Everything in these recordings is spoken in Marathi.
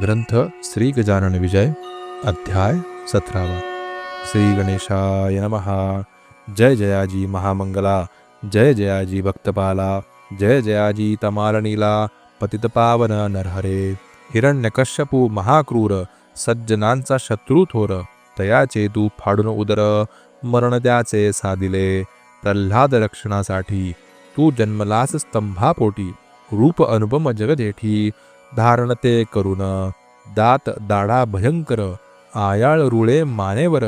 ग्रंथ श्री गजानन विजय अध्याय सतरावा। श्री गणेशाय नमहा जय जयाजी महामंगला। जय जयाजी भक्तपाला। जय जयाजी तमालनीला। पतितपावन नरहरे। हिरण्यकश्यपू महाक्रूर। सज्जनांचा शत्रू थोर। तयाचे तू फाडून उदर। मरण त्याचे साधिले। प्रल्हाद रक्षणासाठी तू जन्मलास स्तंभापोटी। रूप अनुपम जगदेठी। धारण ते करून दात दाढा भयंकर आयाळ रुळे मानेवर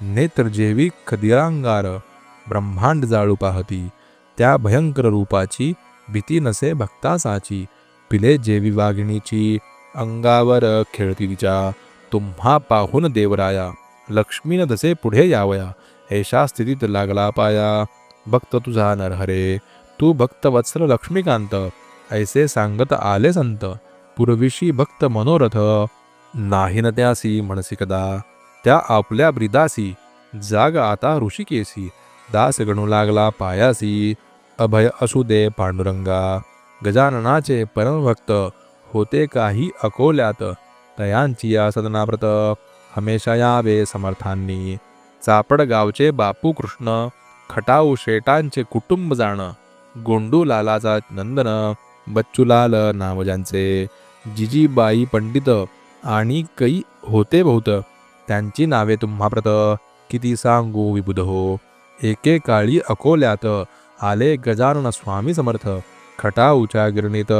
नेत्र जेवी खदिरांगार. ब्रह्मांड जाळू पाहती त्या भयंकर रूपाची भीती नसे भक्तासाची. पिले जेवी वाघिणीची अंगावर खेळती तिच्या तुम्हा पाहून देवराया लक्ष्मीन जसे पुढे यावया. ऐशा स्थितीत लागला पाया. भक्त तुझा नरहरे तू भक्त वत्सल लक्ष्मीकांत. ऐसे सांगत आले संत. पूर्वीशी भक्त मनोरथ. नाही न त्यासी म्हणसी कदा त्या आपल्या ब्रिदासी. जाग आता ऋषिकेसी. दास गणू लागला पायासी. अभय असू दे पांडुरंगा. गजाननाचे परमभक्त. होते काही अकोल्यात. तयांची या सदनाव्रत. हमेशा यावे समर्थांनी. चापड गावचे बापू कृष्ण खटाऊ शेटांचे कुटुंब जाण. गोंडू लालाचा नंदन. बच्चूलाल नावजांचे ज्यांचे जिजीबाई पंडित आणि कै होते बहुत. त्यांची नावे तुम्हाप्रत किती सांगू विबुध हो. एकेकाळी अकोल्यात आले गजानन स्वामी समर्थ. खटाऊच्या गिरणीत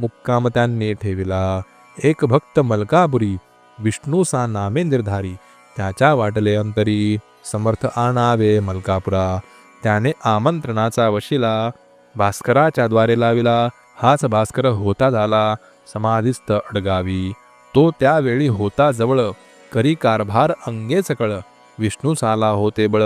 मुक्काम त्यांनी ठेविला. एक भक्त मलकापुरी विष्णूसा नामे निर्धारी. त्याच्या वाटले अंतरी समर्थ आणावे मलकापुरा. त्याने आमंत्रणाचा वशिला भास्कराच्या द्वारे लाविला. हाच भास्कर होता झाला. समाधीस्थ अडगावी. तो त्यावेळी होता जवळ. करी कारभार अंगे सकळ. विष्णू साला होते बळ.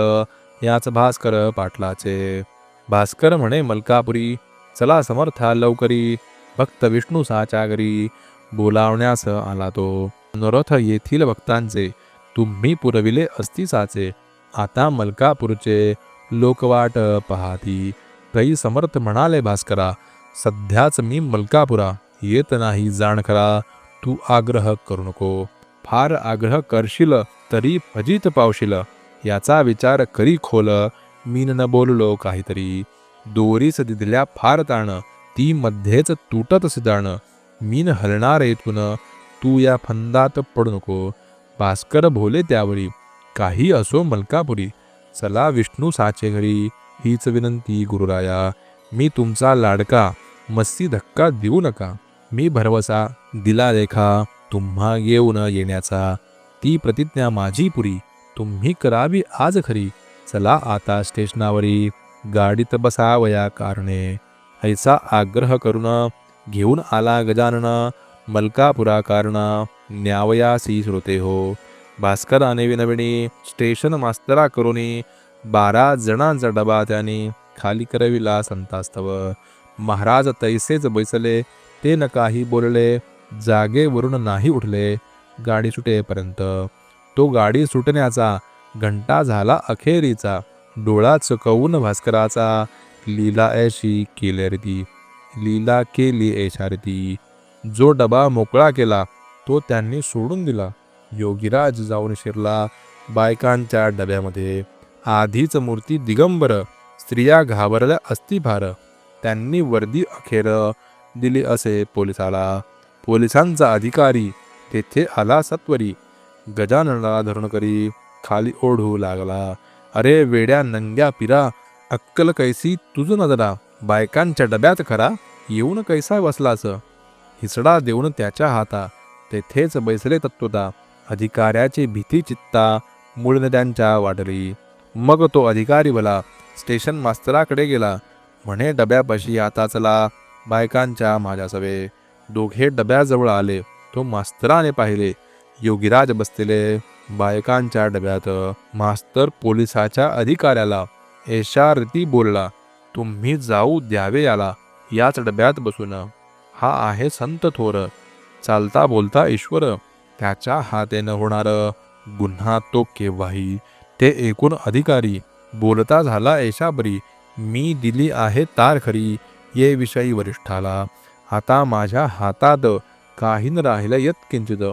याच भास्कर पाटलाचे. भास्कर म्हणे मलकापुरी चला समर्था लवकरी. भक्त विष्णू साच्या घरी. बोलावण्यास आला तो. नरथ येथील भक्तांचे तुम्ही पुरविले असतीसाचे आता मलकापूरचे लोकवाट पहाती. तई समर्थ म्हणाले भास्करा सध्याच मी मलकापुरा. येत नाही जाण खरा तू आग्रह करू नको. फार आग्रह करशील तरी फजित पावशील. याचा विचार करी खोल मीन न बोललो काहीतरी. दोरीस दिदल्या फार ताण ती मध्येच तुटत सिदाण मीन हलणार येथून तू या फंदात पडू नको. भास्कर भोले त्यावरी काही असो मलकापुरी चला विष्णू साचे घरी हीच विनंती गुरुराया. मी तुमचा लाडका मस्ती धक्का देऊ नका. मी भरवसा दिला लेखा तुम्हा येऊन येण्याचा. ती प्रतिज्ञा माझी पुरी तुम्ही करावी आज खरी. चला आता स्टेशनावरी गाडीत बसावया कारणे. ऐसा आग्रह करून घेऊन आला गजानन मलकापुरा कारण न्यावयासी श्रोते हो. भास्कराने विनविणी स्टेशन मास्तरा करुनी बारा जणांचा डबा त्याने खाली करविला संतास्तव. महाराज तैसेच बैसले ते न काही बोलले जागेवरून नाही उठले गाडी सुटेपर्यंत. तो गाडी सुटण्याचा घंटा झाला अखेरीचा डोळा चकवून भास्कराचा लीला ऐशी केली लीला केली ऐशारती जो डबा मोकळा केला तो त्यांनी सोडून दिला. योगीराज जाऊन शिरला बायकांच्या डब्यामध्ये. आधीच मूर्ती दिगंबर स्त्रिया घाबरल्या अस्थिभार. त्यांनी वर्दी अखेर दिली असे पोलिसाला. पोलिसांचा अधिकारी तेथे आला सत्वरी. गजाननाला धरण करी खाली ओढू लागला. अरे वेड्या नंग्या पिरा अक्कल कैसी तुझ नजरा बायकांच्या डब्यात खरा येऊन कैसा बसलास? हिसडा देऊन त्याच्या हाता तेथेच बैसले तत्वता. अधिकाऱ्याची भीती चित्ता मूळ नद्यांच्या मग तो अधिकारी भला स्टेशन मास्तराकडे गेला. म्हणे डब्यापाशी आता चला. बायकांच्या माझ्या सवे. दोघे डब्याजवळ आले. तो मास्तराने पाहिले. योगीराज बसलेले. बायकांच्या डब्यात मास्तर पोलिसाच्या अधिकाऱ्याला. एशारती बोलला तुम्ही जाऊ द्यावे याला. याच डब्यात बसून. हा आहे संत थोर. चालता बोलता ईश्वर. त्याच्या हातेनं होणार गुन्हा तो केव्हाही. ते एकूण अधिकारी. बोलता झाला ऐशाबरी मी दिली आहे तार खरी. ये विषयी वरिष्ठाला आता माझ्या हातात काही न राहिलं येत किंचित.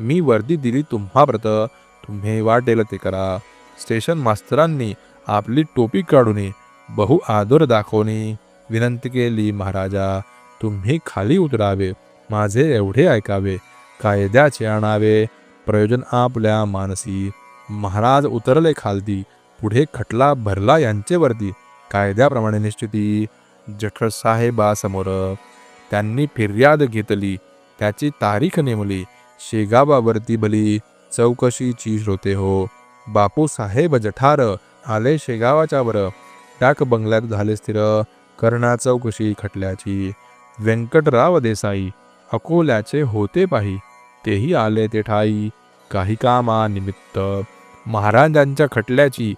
मी वर्दी दिली तुम्हा व्रत तुम्ही वाटेल ते करा. स्टेशन मास्तरांनी आपली टोपी काढून बहु आदर दाखवणे विनंती केली महाराजा तुम्ही खाली उतरावे. माझे एवढे ऐकावे. कायद्याचे आणावे. प्रयोजन आपल्या मानसी. महाराज उतरले खालती. पुढे खटला भरला यांचेवरती कायद्याप्रमाणे निश्चिती. जठर साहेबासमोर त्यांनी फिर्याद घेतली. त्याची तारीख नेमली. शेगाबावरती भली चौकशीची श्रोते हो. बापू साहेब जठार आले शेगावाच्या वर. टाक बंगल्यात झाले स्थिर. कर्णा चौकशी खटल्याची. व्यंकटराव देसाई अकोल्याचे होते पाही. तेही आले ते ठाई. काही कामानिमित्त. महाराजांच्या खटल्याची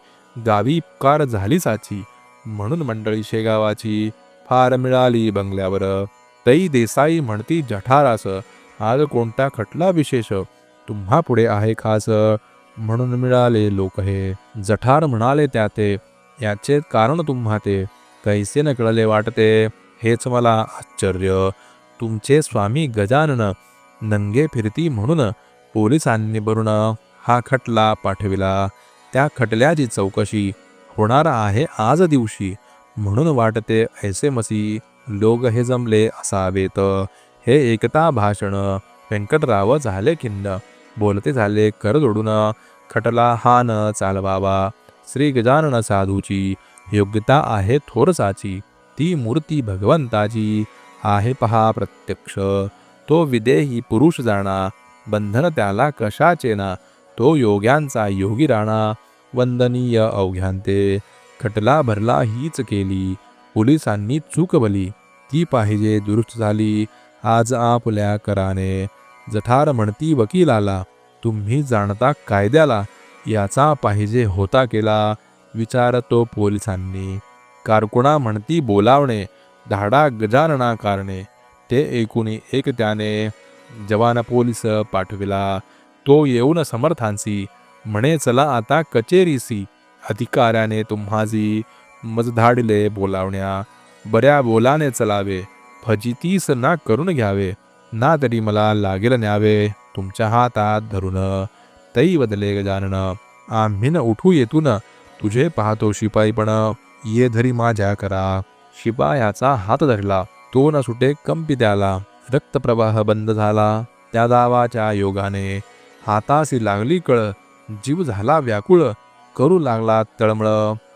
गावी उपकार झाली साची म्हणून मंडळी शेगावाची फार मिळाली बंगल्यावर. तई देसाई म्हणती जठारास आज कोणता खटला विशेष? तुम्हा पुढे आहे खास. म्हणून मिळाले लोक हे. जठार म्हणाले त्या ते याचे कारण तुम्हा ते. कैसे न कळले वाटते? हेच मला आश्चर्य. तुमचे स्वामी गजानन नंगे फिरती म्हणून पोलिसांनी भरून हा खटला पाठविला. त्या खटल्याची चौकशी होणार आहे आज दिवशी. म्हणून वाटते ऐसे मसी लोक हे जमले असावेत. हे एकता भाषण. व्यंकटराव झाले खिन्न. बोलते झाले कर जोडून. खटला हा न चालवावा. श्री गजानन साधूची योग्यता आहे थोरसाची. ती मूर्ती भगवंताची आहे पहा प्रत्यक्ष. तो विदेही पुरुष जाणा. बंधन त्याला कशाचे ना तो योग्यांचा योगी राणा. वंदनीय अवघ्यांते खटला भरला हीच केली. पोलिसांनी चूकवली ती पाहिजे दुरुस्त झाली. आज आपल्या कराने जठार म्हणती वकिलाला तुम्ही जाणता कायद्याला याचा पाहिजे होता केला विचार तो पोलिसांनी. कारकुणा म्हणती बोलावणे धाडा गजानना कारणे ते एकूणी एक त्याने जवान पोलीस पाठविला. तो येऊन समर्थांसी म्हणे चला आता कचेरीसी. अधिकाऱ्याने तुम्हाजी मज धाडले बोलावण्या बऱ्या बोलाने चलावे फजितीस ना करून घ्यावे ना तरी मला लागेल न्यावे तुमच्या हातात धरून तई बदले गजानन आम्ही न उठू येतून तुझे पाहतो शिपाई पण ये धरी माझ्या करा. शिपायाचा हात धरला तो न सुटे कंपी त्याला रक्तप्रवाह बंद झाला त्या दावाच्या योगाने हातासी लागली कळ जीव झाला व्याकुळ करू लागला तळमळ.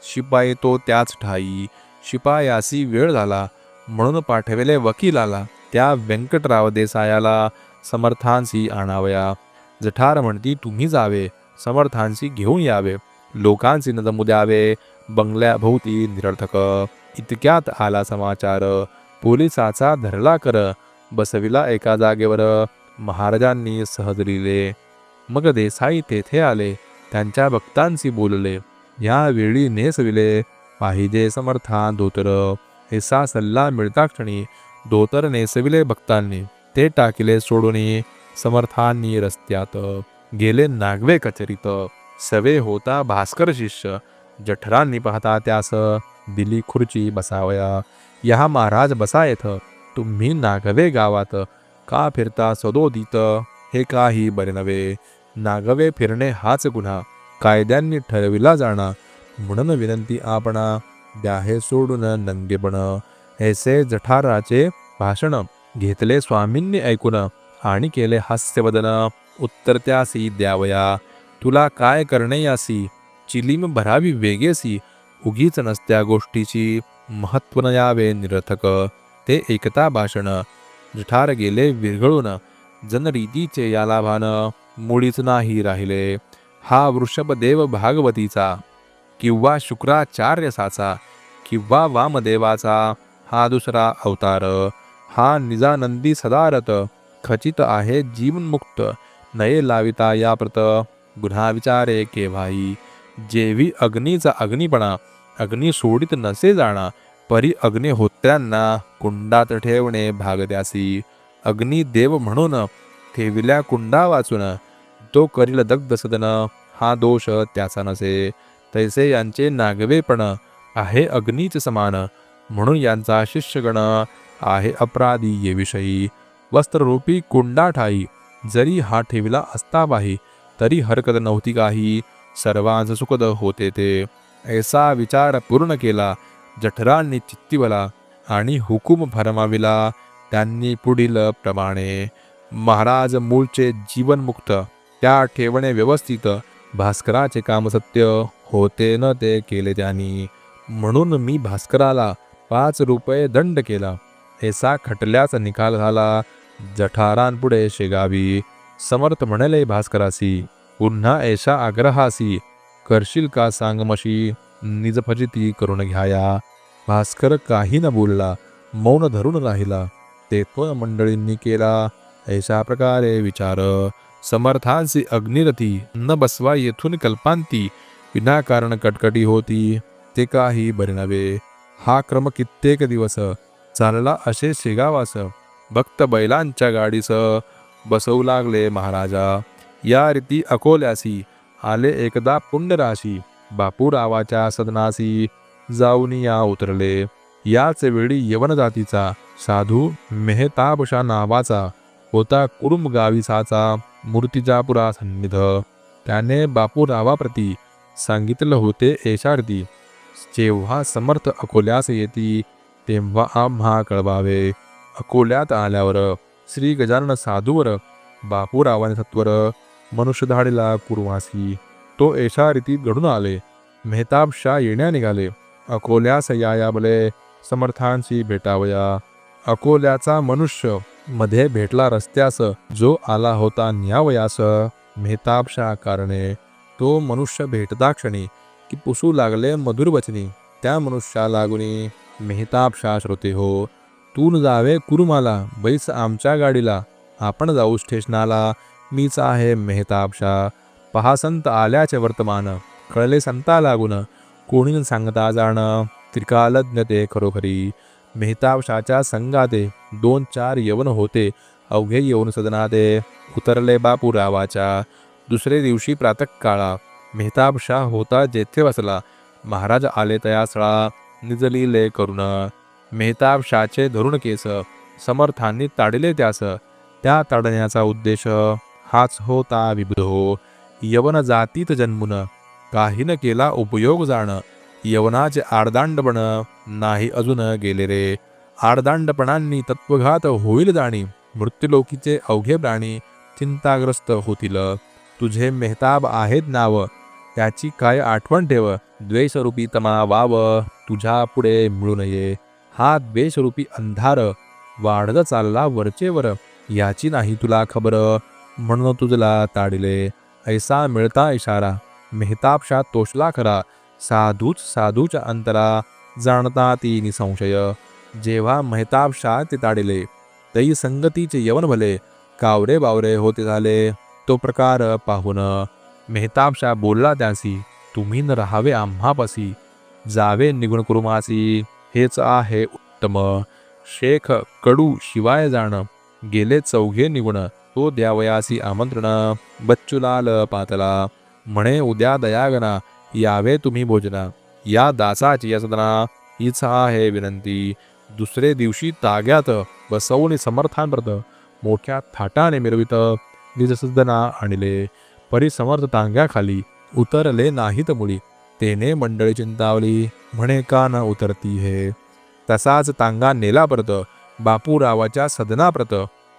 शिपाई तो त्याच ठाई. शिपायासी वेळ झाला. म्हणून पाठविले वकिलाला त्या व्यंकटराव देसायाला समर्थांशी आणावया. जठार म्हणती तुम्ही जावे. समर्थांशी घेऊन यावे. लोकांशी नजमू द्यावे. बंगल्याभोवती निरर्थक. इतक्यात आला समाचार. पोलिसाचा धरला कर. बसविला एका जागेवर. महाराजांनी सहज लिहिले. मग देसाई तेथे आले त्यांच्या भक्तांशी बोलले यावेळी नेसविले पाहिजे समर्था धोतर हिसा सल्ला मिळता क्षणी धोतर नेसविले भक्तांनी ते टाकिले सोडून समर्थांनी रस्त्यात गेले नागवे कचरीत सवे होता भास्कर शिष्य जठरांनी पाहता त्यास दिली खुर्ची बसावया या महाराज बसा येथ तुम्ही नागवे गावात का फिरता सदोदित हे काही बरे नव्हे नागवे फिरणे हाच गुन्हा. कायद्यांनी ठरविला जाणा. म्हणून विनंती आपणा द्या हे सोडून नंगेपण ऐसे जठाराचे भाषण घेतले स्वामींनी ऐकून आणि केले हास्यवदन उत्तर त्यासी द्यावया. तुला काय करणे यासी? चिलीम भरावी वेगेसी. उगीच नसत्या गोष्टीची. महत्त्व न यावे निरथक ते एकता भाषण. जठार गेले विरघळून. जनरीतीचे या लाभानं. मुळीच नाही राहिले. हा वृषभदेव भागवतीचा किंवा शुक्राचार्यसाचा किंवा वामदेवाचा हा दुसरा अवतार. हा निजानंदी सदारत खचित आहे जीवनमुक्त नये लाविता या प्रत गुन्हा विचारे केव्हाही जेवी अग्नीचा अग्निपणा अग्नी सोडित नसे जाणा परी अग्निहोत्र्यांना कुंडात ठेवणे भागद्यासी. अग्निदेव अग्नी देव म्हणून ठेविल्या कुंडा वाचून. तो करील दग्ध सदन हा दोष त्याचा नसे. तैसे यांचे नागवेपण आहे अग्नीच समान. म्हणून यांचा शिष्यगण आहे अपराधी ये विषयी. वस्त्ररूपी कुंडा ठाई जरी हा ठेविला असता बाही तरी हरकत नव्हती काही. सर्वांच सुखद होते ते. ऐसा विचार पूर्ण केला जठरांनी चित्तीवला आणि हुकूम फरमाविला त्यांनी पुढील प्रमाणे. महाराज मूळचे जीवनमुक्त त्या ठेवणे व्यवस्थित भास्कराचे काम सत्य होते न ते केले त्यांनी. म्हणून मी भास्कराला पाच रुपये दंड केला. ऐसा खटल्याचा निकाल झाला. जठारांपुढे शेगावी. समर्थ म्हणले भास्करासी पुन्हा ऐशा आग्रहासी. करशील का सांगमशी निजफजिती करून घ्याया. भास्कर काही न बोलला. मौन धरून राहिला. तेथून मंडळींनी केला. ऐसा प्रकारे विचार समर्थांसी अग्निरथी न बसवा येथून कल्पांती विनाकारण कटकटी होती ते काही बरे नव्हे. हा क्रम कित्येक दिवस चालला असे शेगावास भक्त बैलांच्या गाडीस बसवू लागले महाराजा. या रीती अकोल्यासी आले एकदा पुण्यराशी बापूरावाच्या सदनासी जाऊन या उतरले. याच वेळी यवन जातीचा साधू मेहताबशा नावाचा होता कुरुम गाविसाचा मूर्तिजापुरा सन्निध. त्याने बापूरावाप्रती सांगितलं होते ऐशार्थी जेव्हा समर्थ अकोल्यास येती तेव्हा आम्हा कळवावे. अकोल्यात आल्यावर श्री गजानन साधूवर बापूरावाने सत्वर मनुष्यधाडीला कुरवासी. तो एशा रीतीत घडून आले. मेहताब शाह येण्या निघाले. अकोल्यास यायाबले समर्थांशी भेटावया. अकोल्याचा मनुष्य मध्ये भेटला रस्त्यास जो आला होता न्यावयास मेहताबशा कारणे. तो मनुष्य भेटता क्षणी की पुसू लागले मधुर वचनी त्या मनुष्या लागुनी मेहताबशा श्रोते हो तून जावे कुरुमाला बैस आमच्या गाडीला. आपण जाऊ स्टेशनाला. मीच आहे मेहताबशा. पहा संत आल्याचे वर्तमान. कळले संता लागून कोणी सांगता जाणं. त्रिकालज्ञ ते खरोखरी. मेहताबशाच्या संगाते. दोन चार यवन होते. अवघे येऊन सदनादे उतरले बापू रावाच्या दुसरे दिवशी प्रातःकाळा मेहताब शाह होता जेथे बसला. महाराज आले तयासळा निजलीले करून मेहताब शाहचे धरुण केस समर्थांनी ताडिले त्यास. त्या ताडण्याचा उद्देश हाच होता विबुधो यवन जातीत जन्मुन काहीन केला उपयोग जाण. यवनाचे आडदांडपण नाही अजून गेले रे. आडदांडपणांनी तत्वघात होईल जाणी मृत्यूलोकीचे अवघे प्राणी चिंताग्रस्त होतील. तुझे मेहताब आहेत नाव त्याची काय आठवण ठेव द्वेषरूपी तमा वाव तुझ्या पुढे मिळू नये. हा द्वेषरूपी अंधार वाढत चालला वरचेवर याची नाही तुला खबर म्हणून तुझला ताडिले. ऐसा मिळता इशारा मेहताबशा तोषला खरा साधूच साधूच्या अंतरा जाणता ती निसंशय जेव्हा मेहताब शाह ते तई संगतीचे यवन भले कावरे बावरे होते झाले. तो प्रकार पाहून मेहताब शाह बोलला त्यासी तुम्ही न राहावे आम्हापासी जावे निगुण कुरुमासी. हेच आहे उत्तम. शेख कडू शिवाय जाण गेले चौघे निगुण तो द्यावयासी आमंत्रण. बच्चूलाल पातला म्हणे उद्या दयागना यावे तुम्ही भोजना. या दासाची या सदना हीच आहे विनंती. दुसरे दिवशी ताग्यात बसवून समर्थांप्रत मोठ्या थाटाने मिरवित. निजसदना आणले परिसमर्थ तांग्याखाली उतरले नाहीत मुळी तेने मंडळी चिंतावली म्हणे का न उतरती हे? तसाच तांगा नेला परत बापूरावाच्या सदनाप्रत.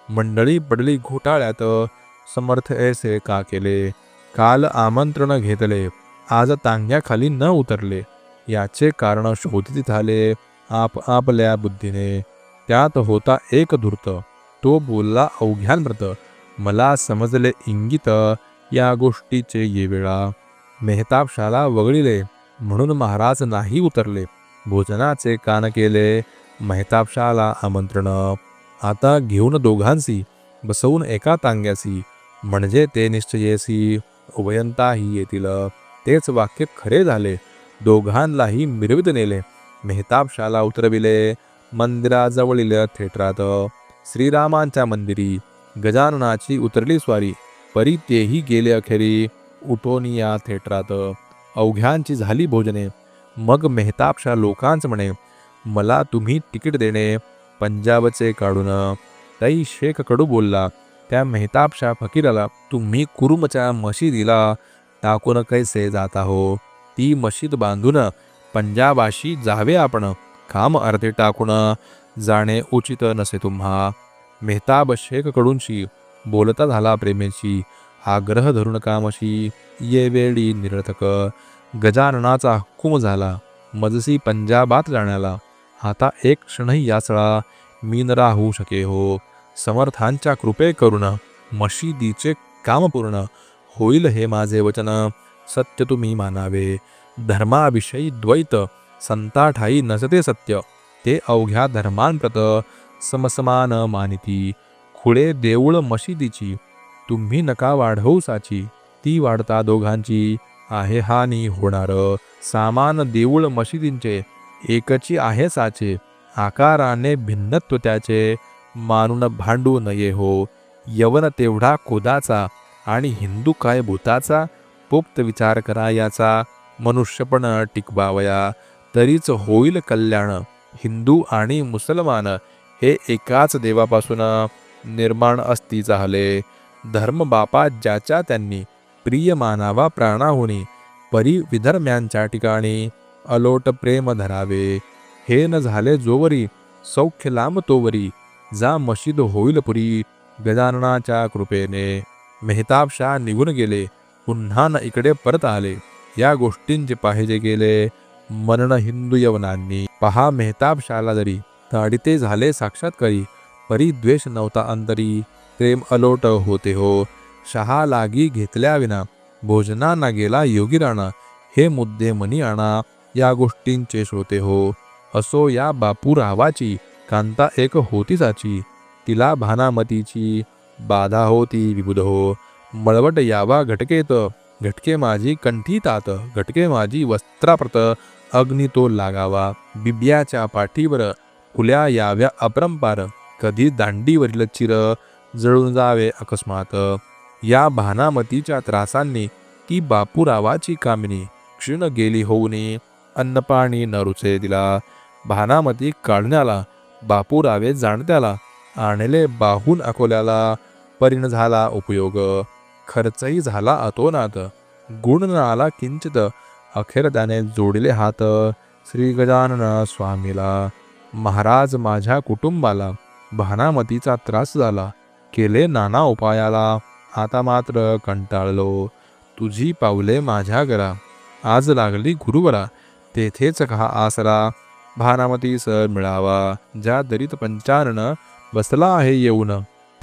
मंडळी पडली घोटाळ्यात समर्थ ऐसे का केले? काल आमंत्रण घेतले आज तांग्याखाली न उतरले. याचे कारण शोधित झाले आप आपल्या बुद्धीने. त्यात होता एक धूर्त. तो बोलला अवघ्यानमृत मला समजले इंगित या गोष्टीचे ये वेळा. मेहताबशाला वगळिले म्हणून महाराज नाही उतरले. भोजनाचे कान केले. मेहताबशाला आमंत्रण. आता घेऊन दोघांसी बसवून एका तांग्यासी. म्हणजे ते निश्चयेसी उभयंताही येतील. तेच वाक्य खरे झाले. दोघांनाही मिरवित नेले. मेहताबशाला उतरविले. मंदिराजवळील थेटरात श्रीरामांच्या मंदिरी गजाननाची उतरली स्वारी. परी तेही गेले अखेरी. उठोनी या थेटरात अवघ्यांची झाली भोजने. मग मेहताबशा लोकांच म्हणे मला तुम्ही तिकीट देणे. पंजाबचे काढून तई शेख कडू बोलला त्या मेहताबशा फकीराला तुम्ही कुरुमच्या मशिदीला टाकून कैसे जात आहो ती मशीद बांधून पंजाबाशी जावे आपण. काम अर्धे टाकून. जाणे उचित नसे तुम्हा. मेहताब शेखकडूनशी बोलता झाला प्रेमेची आग्रह धरून कामशी. ये वेळी निरर्थक. गजाननाचा हुकूम झाला. मजसी पंजाबात जाण्याला. आता एक क्षणही याचळा मी होऊ शके हो. समर्थांच्या कृपे करून मशिदीचे काम पूर्ण. होईल हे माझे वचन. सत्य तुम्ही मानावे. धर्माविषयी द्वैत संताठाई नसते सत्य. ते अवघ्या धर्मांप्रत समसमान मानिती. खुळे देऊळ मशिदीची तुम्ही नका वाढवू साची. ती वाढता दोघांची आहे हानी होणार. सामान देऊळ मशिदींचे एकची आहे साचे. आकाराने भिन्नत्व त्याचे मानून भांडू नये हो. यवन तेवढा कोदाचा आणि हिंदू काय भूताचा? पोक्त विचार करा याचा. मनुष्यपण टिकवावया. तरीच होईल कल्याण. हिंदू आणि मुसलमान हे एकाच देवापासून निर्माण असती झाले. धर्म बापा ज्याच्या त्यांनी प्रिय मानावा प्राणाहुनी परी विधर्म्यांच्या ठिकाणी अलोट प्रेम धरावे. हे न झाले जोवरी सौख्य लांब तोवरी जा मशीद होईल पुरी गजाननाच्या कृपेने. मेहताबशाह निघून गेले पुन्हा न इकडे परत आले. या गोष्टींचे पाहिजे गेले. मनन हिंदू यवनांनी. पहा मेहताबशाला जरी. ताडिते झाले साक्षात्कारी. परी द्वेष नव्हता अंतरी. प्रेम अलोट होते हो. शहा लागी घेतल्या विना. भोजना ना गेला योगी राणा हे मुद्दे मनी आणा. या गोष्टींचे श्रोते हो. असो या बापू रावाची कांता एक होती साची. तिला भानामतीची. बाधा होती विबुध हो. मळवट यावा घटकेत. घटके माझी कंठी तात घटके माझी वस्त्राप्रत अग्नी तो लागावा बिब्याच्या पाठीवर फुल्या याव्या अपरंपार कधी दांडीवरील चिर जळून जावे अकस्मात. या भानामतीच्या त्रासांनी ती बापूरावाची कामिनी क्षीण गेली होऊनी अन्नपाणी न रुचे दिला. भानामती काढण्याला बापूरावे जाणत्याला आणले बाहून अकोल्याला परिण झाला उपयोग. खर्चही झाला अतोनात. गुण न आला किंचित अखेर त्याने जोडले हात श्री गजानन स्वामीला. महाराज माझ्या कुटुंबाला भानामतीचा त्रास झाला. केले नाना उपायाला. आता मात्र कंटाळलो. तुझी पावले माझ्या घरा. आज लागली गुरुवरा. तेथेच खा आसरा. भानामती सर मिळावा. ज्या दरीत पंचानन बसला आहे येऊन.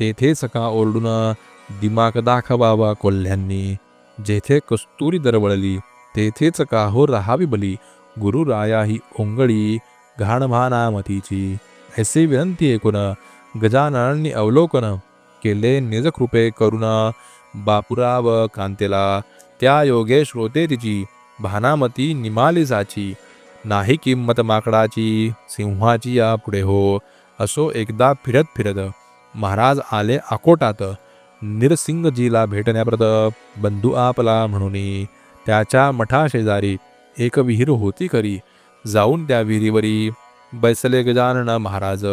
तेथेच का ओरडून दिमाग दाखवावा कोल्ह्यांनी. जेथे कस्तुरी दरवळली तेथेच का हो राहावी बली. गुरुराया ही ओंगळी घाणभानामतीची ऐसे विनंती ऐकून गजाननांनी अवलोकन केले निजकृपे करुण. बापुराव कांतेला त्या योगे श्रोते तिची. भानामती निमाली जाची. नाही किंमत माकडाची सिंहाची या पुढे हो. असो एकदा फिरत फिरत. महाराज आले आकोटात. निरसिंगजीला भेटण्याप्रत बंधू आपला म्हणून त्याच्या मठाशेजारी एक विहीर होती खरी. जाऊन त्या विहिरीवरी बैसले गजानन महाराज.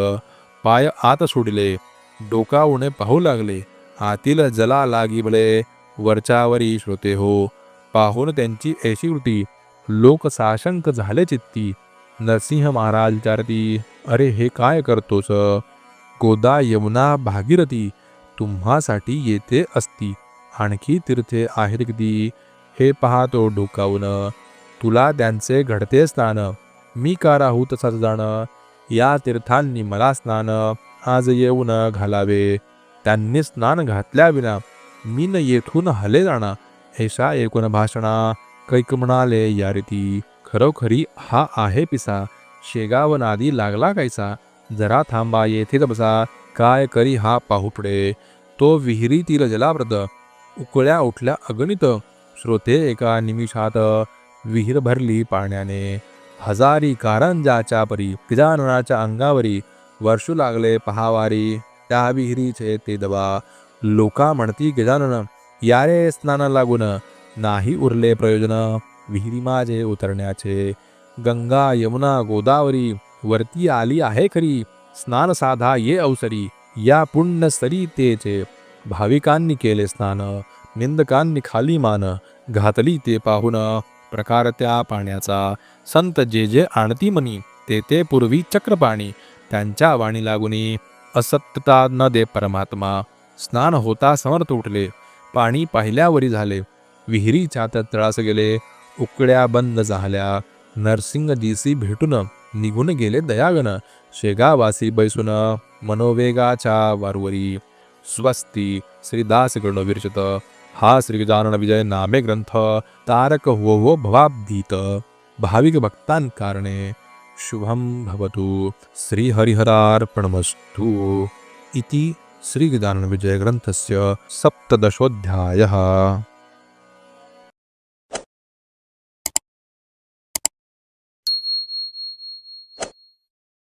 पाय आत सोडले डोकावणे पाहू लागले. आतील जला लागिबले वरच्यावरी श्रोते हो. पाहून त्यांची ऐशी वृत्ती लोक साशंक झाले चित्ती. नरसिंह महाराज विचारती अरे हे काय करतोस? गोदा यमुना भागीरथी तुम्हासाठी येते असती. आणखी तीर्थे आहेत किती हे पाहतो डोकावून. तुला त्यांचे घडते स्नान मी का राहू तसाच जाण? या तीर्थांनी मला स्नान. आज येऊन घालावे. त्यांनी स्नान घातल्याविना मी न येथून हले जाणा. ऐसा एकूण भाषणा कैक म्हणाले या रीती. खरोखरी हा आहे पिसा. शेगाव नादी लागला कायसा जरा थांबा येथेच बसा. काय करी हा पाहू पुढे. तो विहिरीतील जलाप्रत उकळ्या उठल्या अगणित. श्रोते एका निमिषात विहीर भरली पाण्याने. हजारी कारंजाच्या परी गजाननाच्या अंगावरी वर्षू लागले पहावारी. त्या विहिरीचे ते दबा. लोका म्हणती गजानन यारे स्नान लागून नाही उरले प्रयोजन. विहिरी माझे उतरण्याचे. गंगा यमुना गोदावरी वरती आली आहे खरी. स्नान साधा ये अवसरी. या पुण्य सरितेचे भाविकांनी केले स्नान निंदकांनी खाली मान घातली ते पाहून प्रकार त्या पाण्याचा. संत जे जे आणती म्हणी ते ते पूर्वी चक्रपाणी त्यांच्या वाणी लागुनी असत्यता न दे परमात्मा. स्नान होता समर्थ उठले पाणी पाहिल्यावरी झाले. विहिरीच्या तळास गेले उकड्या बंद झाल्या. नरसिंग जीसी भेटून निघून गेले दयागन शेगावासी बैसून मनोवेगाच्या वारुवरी स्वस्ती श्रीदास विरचित हा श्री गजानन विजय नामे ग्रंथ तारक हो हो भवाब्धीत। भाविक भक्तांकारणे शुभम भवतु। श्रीहरिहरार्पणमस्तु। इति श्रीगजानन विजय ग्रंथस्य सप्तदशोऽध्यायः।